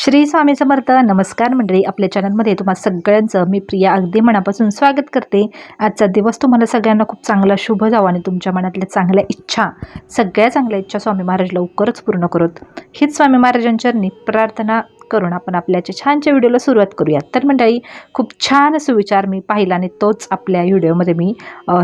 श्री स्वामी समर्थ. नमस्कार मंडळी. आपल्या चॅनलमध्ये तुम्हाला सगळ्यांचं मी प्रिया अगदी मनापासून स्वागत करते. आजचा दिवस तुम्हाला सगळ्यांना खूप चांगला शुभ जावा आणि तुमच्या मनातल्या चांगल्या इच्छा सगळ्या चांगल्या इच्छा स्वामी महाराज लवकरच पूर्ण करोत. हीच स्वामी महाराजांचरणी प्रार्थना करून आपण आपल्याच्या छानच्या व्हिडिओला सुरुवात करूयात. तर मंडळी खूप छान सुविचार मी पाहिला आणि तोच आपल्या व्हिडिओमध्ये मी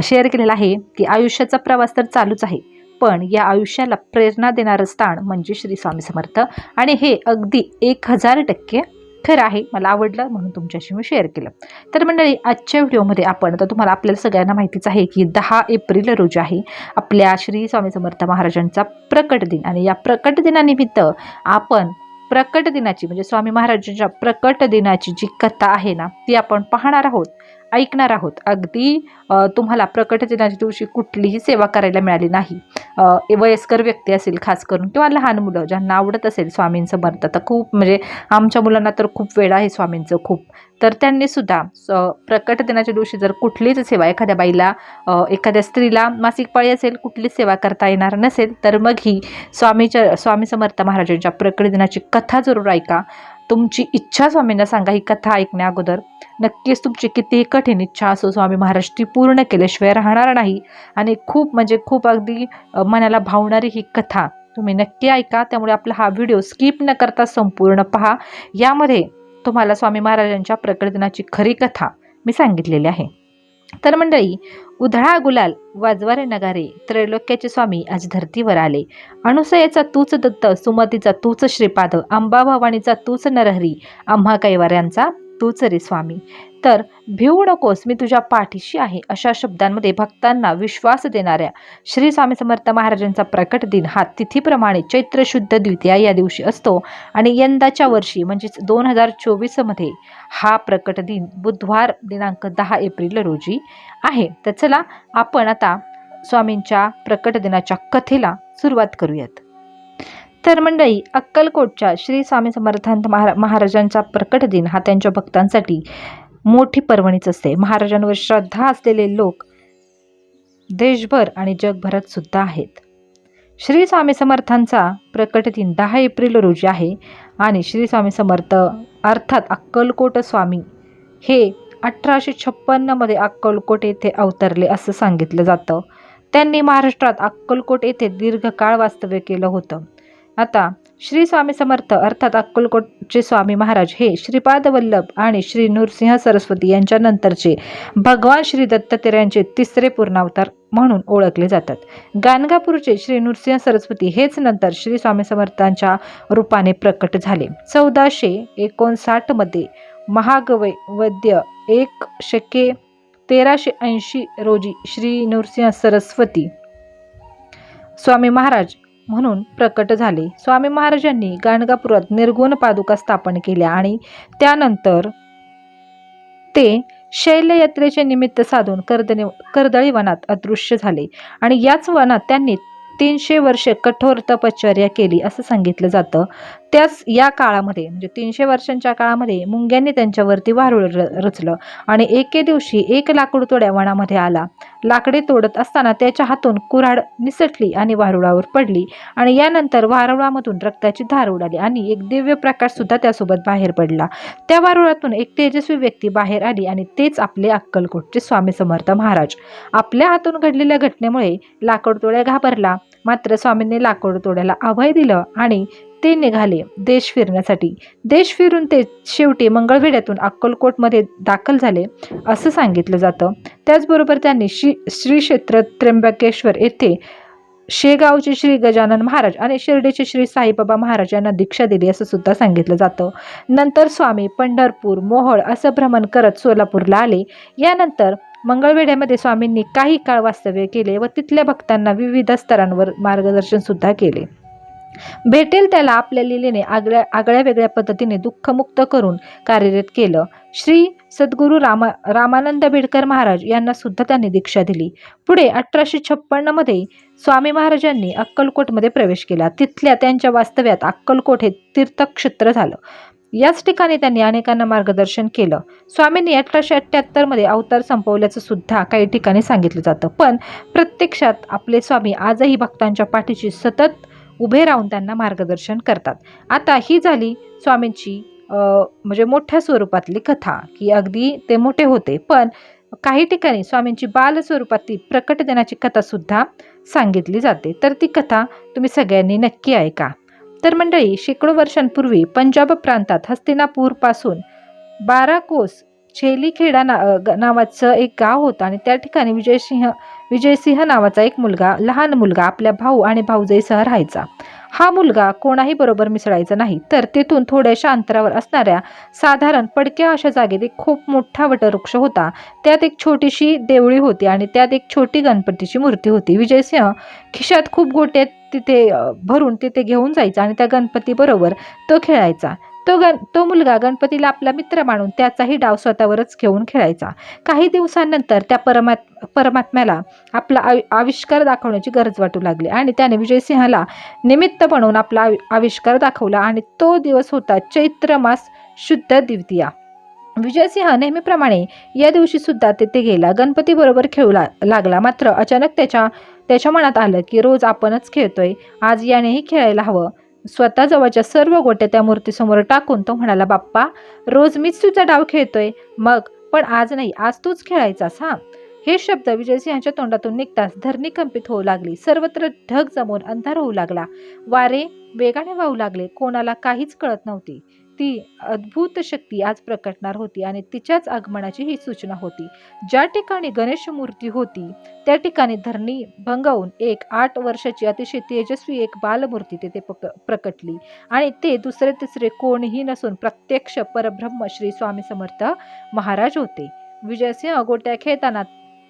शेअर केलेला आहे की आयुष्याचा प्रवास तर चालूच आहे. पण या आयुष्याला प्रेरणा देणारं स्थान म्हणजे श्री स्वामी समर्थ. आणि हे अगदी एक हजार टक्के खरं आहे. मला आवडलं म्हणून तुमच्याशी मी शेअर केलं. तर मंडळी आजच्या व्हिडिओमध्ये आपण आता तुम्हाला आपल्याला सगळ्यांना माहितीच आहे की दहा एप्रिल रोजी आहे. आपल्या श्री स्वामी समर्थ महाराजांचा प्रकट दिन. आणि या प्रकट दिनानिमित्त आपण प्रकट दिनाची म्हणजे स्वामी महाराजांच्या प्रकट दिनाची जी कथा आहे ना ती आपण पाहणार आहोत. ऐकणार आहोत. अगदी तुम्हाला प्रकट दिनाच्या दिवशी कुठलीही सेवा करायला मिळाली नाही. वयस्कर व्यक्ती असेल खास करून किंवा लहान मुलं ज्यांना आवडत असेल स्वामींचं मर्त तर खूप म्हणजे आमच्या मुलांना तर खूप वेळ आहे स्वामींचं खूप. तर त्यांनी सुद्धा प्रकट दिनाच्या दिवशी जर कुठलीच सेवा एखाद्या बाईला एखाद्या स्त्रीला मासिक पाळी असेल कुठलीच सेवा करता येणार नसेल तर मग ही स्वामीच्या स्वामी समर्थ महाराजांच्या प्रकट दिनाची कथा जरूर ऐका. तुमची इच्छा स्वामींना सांगा ही कथा ऐकण्या अगोदर. नक्कीच तुमची कितीही कठीण इच्छा असो स्वामी महाराज ती पूर्ण केल्याशिवाय राहणार नाही. आणि खूप म्हणजे खूप अगदी मनाला भावणारी ही कथा तुम्ही नक्की ऐका. त्यामुळे आपला हा व्हिडिओ स्किप न करता संपूर्ण पहा. यामध्ये तुम्हाला स्वामी महाराजांच्या प्रकटनाची खरी कथा मी सांगितलेली आहे. तर मंडळी उधळा गुलाल वाजवारे नगारे त्रैलोक्याचे स्वामी आज धर्तीवर आले. अनुसयेचा तूच दत्त सुमतीचा तूच श्रीपाद अंबा भवानीचा तूच नरहरी आम्हा कैवाऱ्यांचा तूच रे स्वामी. तर भिवू नकोस मी तुझ्या पाठीशी आहे अशा शब्दांमध्ये भक्तांना विश्वास देणाऱ्या श्री स्वामी समर्थ महाराजांचा प्रकट दिन हा तिथीप्रमाणे चैत्र शुद्ध द्वितीया या दिवशी असतो आणि यंदाच्या वर्षी म्हणजेच दोन हजार चोवीसमध्ये हा प्रकट दिन बुधवार दिनांक दहा एप्रिल रोजी आहे. तर चला आपण आता स्वामींच्या प्रकट दिनाच्या कथेला सुरुवात करूयात. तर मंडळी अक्कलकोटच्या श्री स्वामी समर्थांत महारा महाराजांचा प्रकट दिन हा त्यांच्या भक्तांसाठी मोठी पर्वणीच असते. महाराजांवर श्रद्धा असलेले लोक देशभर आणि जगभरात सुद्धा आहेत. श्री स्वामी समर्थांचा प्रकट दिन दहा एप्रिल रोजी आहे आणि श्री स्वामी समर्थ अर्थात अक्कलकोट स्वामी हे अठराशे छप्पन्नमध्ये अक्कलकोट येथे अवतरले असं सांगितलं जातं. त्यांनी महाराष्ट्रात अक्कलकोट येथे दीर्घकाळ वास्तव्य केलं होतं. आता श्री स्वामी समर्थ अर्थात अक्कलकोटचे स्वामी महाराज हे श्रीपाद वल्लभ आणि श्री नृसिंह सरस्वती यांच्या नंतरचे भगवान श्री दत्तात्रेयांचे तिसरे पूर्णावतार म्हणून ओळखले जातात. गाणगापूरचे श्री नृसिंह सरस्वती हेच नंतर श्री स्वामी समर्थांच्या रूपाने प्रकट झाले. चौदाशे एकोणसाठमध्ये महागवय वद्य एक शके तेराशे ऐंशी रोजी श्री नृसिंह सरस्वती स्वामी महाराज म्हणून प्रकट झाले. स्वामी महाराजांनी गाणगापुरात निर्गुण पादुका स्थापन केल्या आणि त्यानंतर ते शैलयात्रेचे निमित्त साधून कर्दने कर्दळी वनात अदृश्य झाले आणि याच वनात त्यांनी तीनशे वर्षे कठोर तपश्चर्या केली असं सांगितलं जातं. त्याच या काळामध्ये म्हणजे तीनशे वर्षांच्या काळामध्ये मुंग्यांनी त्यांच्यावरती वारुळ र रचलं आणि एके दिवशी एक लाकूड तोड्या वनामध्ये आला. लाकडे तोडत असताना त्याच्या हातून कुऱ्हाड निसटली आणि वारुळावर पडली आणि यानंतर वारुळामधून रक्ताची धार उडाली आणि एक दिव्य प्रकाश सुद्धा त्यासोबत बाहेर पडला. त्या वारुळातून एक तेजस्वी व्यक्ती बाहेर आली आणि तेच आपले अक्कलकोटचे स्वामी समर्थ महाराज. आपल्या हातून घडलेल्या घटनेमुळे लाकूड तोड्या घाबरला. मात्र स्वामींनी लाकूड तोड्याला अभय दिलं आणि ते निघाले. देश फिरण्यासाठी. देश फिरून ते शेवटी मंगळवेढ्यातून अक्कलकोटमध्ये दाखल झाले असं सांगितलं जातं. त्याचबरोबर त्यांनी श्री श्री क्षेत्र त्र्यंबकेश्वर येथे शेगावचे श्री गजानन महाराज आणि शिर्डीचे श्री साईबाबा महाराज यांना दीक्षा दिली असं सुद्धा सांगितलं जातं. नंतर स्वामी पंढरपूर मोहोळ असं भ्रमण करत सोलापूरला आले. यानंतर मंगळवेढ्यामध्ये स्वामींनी काही काळ वास्तव्य केले व तिथल्या भक्तांना विविध स्तरांवर मार्गदर्शन सुद्धा केले. भेटेल त्याला आपल्या लिलेने आगळ्या आगळ्या वेगळ्या पद्धतीने दुःखमुक्त करून कार्यरत केलं. श्री सद्गुरू रामा रामानंद बेडकर महाराज यांना सुद्धा त्यांनी दीक्षा दिली. पुढे अठराशे छप्पन्नमध्ये स्वामी महाराजांनी अक्कलकोटमध्ये प्रवेश केला. तिथल्या त्यांच्या वास्तव्यात अक्कलकोट हे तीर्थक्षेत्र झालं. याच ठिकाणी त्यांनी अनेकांना मार्गदर्शन केलं. स्वामींनी अठराशे अठ्ठ्याहत्तरमध्ये अवतार संपवल्याचं सुद्धा काही ठिकाणी सांगितलं जातं. पण प्रत्यक्षात आपले स्वामी आजही भक्तांच्या पाठीशी सतत उभे राहून त्यांना मार्गदर्शन करतात. आता ही झाली स्वामींची म्हणजे मोठ्या स्वरूपातली कथा की अगदी ते मोठे होते पण काही ठिकाणी स्वामींची बाल स्वरूपातली प्रकट देण्याची कथासुद्धा सांगितली जाते. तर ती कथा तुम्ही सगळ्यांनी नक्की ऐका. तर मंडळी शेकडो वर्षांपूर्वी पंजाब प्रांतात हस्तिनापूरपासून बारा कोस छेलीखेडा ना ग- नावाचं एक गाव होतं आणि त्या ठिकाणी विजयसिंह विजयसिंह नावाचा एक मुलगा लहान मुलगा आपल्या भाऊ आणि भाऊजाईसह राहायचा. हा मुलगा कोणाही बरोबर मिसळायचा नाही तर तेथून थोड्याशा अंतरावर असणाऱ्या साधारण पडक्या अशा जागेत एक खूप मोठा वटवृक्ष होता. त्यात एक छोटीशी देवळी होती आणि त्यात एक छोटी गणपतीची मूर्ती होती. विजयसिंह खिशात खूप गोट्यात तिथे भरून तिथे घेऊन जायचा आणि त्या गणपतीबरोबर तो खेळायचा. तो गण तो मुलगा गणपतीला आपला मित्र मानून त्याचाही डाव स्वतःवरच घेऊन खेळायचा. काही दिवसांनंतर त्या परमात परमात्म्याला आपला आवि आविष्कार दाखवण्याची गरज वाटू लागली आणि त्याने विजयसिंहाला निमित्त बनवून आपला आवि आविष्कार दाखवला आणि तो दिवस होता चैत्र मास शुद्ध द्वितीया. विजयसिंह नेहमीप्रमाणे या दिवशी सुद्धा तेथे गेला. गणपती बरोबर खेळू लागला. मात्र अचानक त्याच्या त्याच्या मनात आलं की रोज आपणच खेळतोय. आज यानेही खेळायला हवं. स्वतःजवळच्या सर्व गोट्या त्या मूर्तीसमोर टाकून तो म्हणाला बाप्पा रोज मीच तुझा डाव खेळतोय. मग? पण आज नाही आज तूच खेळायचास हा? हे शब्द विजयसिंहाच्या तोंडातून निघताच धरणी कंपित होऊ लागली. सर्वत्र ढग जमून अंधार होऊ लागला. वारे वेगाने वाहू लागले. कोणाला काहीच कळत नव्हती. ती अद्भुत शक्ती आज प्रकटणार होती आणि तिच्याच आगमनाची ही सूचना होती. ज्या ठिकाणी गणेश मूर्ती होती त्या ठिकाणी धरणी भंगवून एक आठ वर्षाची अतिशय तेजस्वी एक बालमूर्ती तिथे पक प्रकटली. आणि ते दुसरे तिसरे कोणीही नसून प्रत्यक्ष परब्रह्म श्री स्वामी समर्थ महाराज होते. विजयसिंह गोट्या खेळताना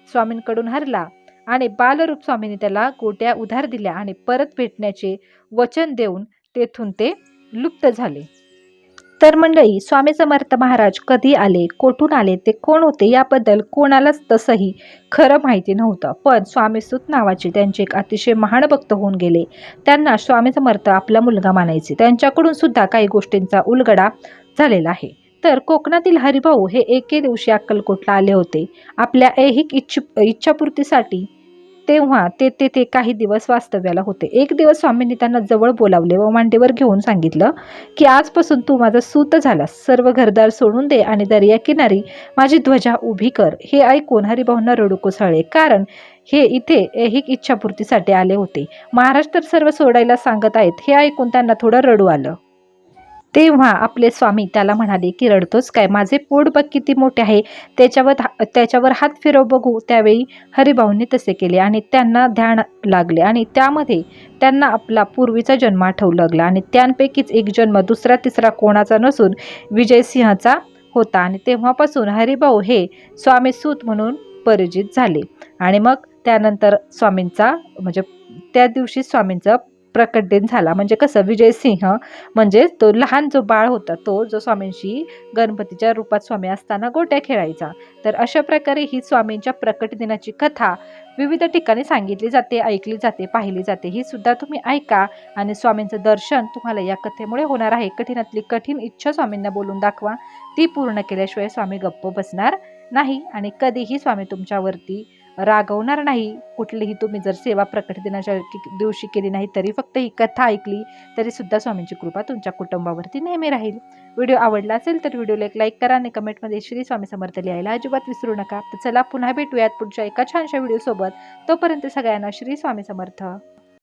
स्वामींकडून हरला आणि बालरूप स्वामींनी त्याला गोट्या उधार दिल्या आणि परत भेटण्याचे वचन देऊन तेथून ते लुप्त झाले. तर मंडळी स्वामी समर्थ महाराज कधी आले कोठून आले ते कोण होते याबद्दल कोणालाच तसंही खरं माहिती नव्हतं. पण स्वामी सुत नावाचे त्यांचे एक अतिशय महान भक्त होऊन गेले. त्यांना स्वामी समर्थ आपला मुलगा मानायचे. त्यांच्याकडून सुद्धा काही गोष्टींचा उलगडा झालेला आहे. तर कोकणातील हरिभाऊ हे एके दिवशी अक्कलकोटला आले होते. आपल्या ऐहिक इच्छ इच्छापूर्तीसाठी तेव्हा ते तेथे काही दिवस वास्तव्याला होते. एक दिवस स्वामींनी त्यांना जवळ बोलावले व मांडीवर घेऊन सांगितलं की आजपासून तू माझा सूत झालास. सर्व घरदार सोडून दे आणि दर्या किनारी माझी ध्वजा उभी कर. हे ऐकून हरिभाऊंना रडू कोसळले. कारण हे इथे ऐहिक इच्छापूर्तीसाठी आले होते. महाराज तर सर्व सोडायला सांगत आहेत. हे ऐकून त्यांना थोडं रडू आलं. तेव्हा आपले स्वामी त्याला म्हणाले की रडतोस काय? माझे पोट बघ किती मोठे आहे. त्याच्यावर त्याच्यावर हात फिरव बघू. त्यावेळी हरिभाऊंनी तसे केले आणि त्यांना ध्यान लागले आणि त्यामध्ये त्यांना आपला पूर्वीचा जन्म आठवू लागला आणि त्यांपैकीच एक जन्म दुसरा तिसरा कोणाचा नसून विजयसिंहाचा होता आणि तेव्हापासून हरिभाऊ हे स्वामी सूत म्हणून परिचित झाले. आणि मग त्यानंतर स्वामींचा म्हणजे त्या दिवशी स्वामींचा प्रकटदिन झाला. म्हणजे कसं विजयसिंह म्हणजे तो लहान जो बाळ होता तो जो स्वामींशी गणपतीच्या रूपात स्वामी असताना गोट्या खेळायचा. तर अशा प्रकारे ही स्वामींच्या प्रकट दिनाची कथा विविध ठिकाणी सांगितली जाते ऐकली जाते पाहिली जाते. ही सुद्धा तुम्ही ऐका आणि स्वामींचं दर्शन तुम्हाला या कथेमुळे होणार आहे. कठीणातली कठीण इच्छा स्वामींना बोलून दाखवा. ती पूर्ण केल्याशिवाय स्वामी गप्प बसणार नाही आणि कधीही स्वामी तुमच्यावरती रागवणार नाही. कुठलीही तुम्ही जर सेवा प्रकट दिनाच्या दिवशी केली नाही तरी फक्त ही कथा ऐकली तरी सुद्धा स्वामींची कृपा तुमच्या कुटुंबावरती नेहमी राहील. व्हिडिओ आवडला असेल तर व्हिडिओला एक लाईक करा आणि कमेंटमध्ये श्री स्वामी समर्थ लिहायला अजिबात विसरू नका. तर चला पुन्हा भेटूयात पुढच्या एका छानशा व्हिडिओसोबत. तोपर्यंत सगळ्यांना श्री स्वामी समर्थ.